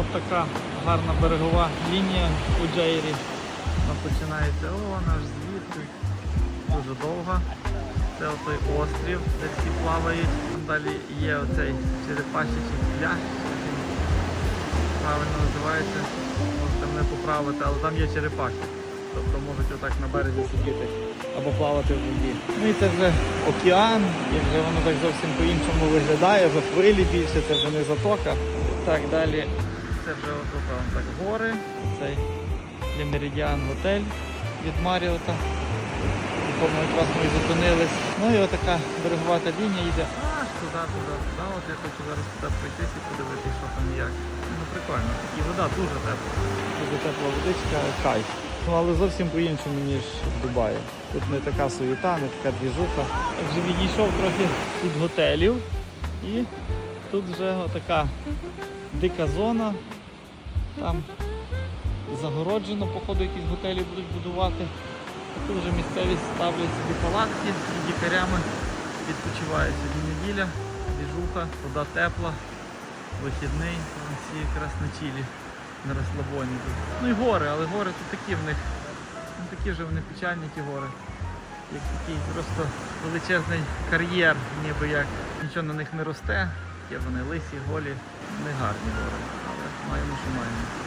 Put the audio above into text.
Ось така гарна берегова лінія у Джейрі. Вона починається о, аж звідти. Дуже довга. Це отой острів, де всі плавають. Далі є оцей черепашечий пляж. як Правильно називається. Можете мене поправити, але там є черепахи. Тобто можуть отак на березі сидіти або плавати в воді. Ну і це вже океан, і вже воно так зовсім по-іншому виглядає, вже хвилі більше, це вже не затока. Так, далі це вже от, от, так гори, цей Меридіан готель від Маріота, в якому ми зупинились. Ну і отака берегова лінія йде аж туди, туди, туди. От я хочу зараз туди пройтись і подивитися, що там як. Ну прикольно. І вода дуже тепла. Дуже тепла водичка, кайф. Ну але зовсім по-іншому, ніж в Дубаї. Тут не така суєта, не така двіжуха. Вже відійшов трохи від готелів. І тут вже отака дика зона. Там загороджено, походу якісь готелі будуть будувати. Тут вже місцеві ставлять собі палатки і дікарями відпочивають. Сьогодні неділя, двіжуха, вода тепла, вихідний, там всі якраз на чілі, на розслабоні. Ну і гори, але гори тут такі в них, ну такі вже вони печальні ті гори. Як такий просто величезний кар'єр, ніби як нічого на них не росте, є вони лисі, голі, не гарні гори. Маємо, що маємо.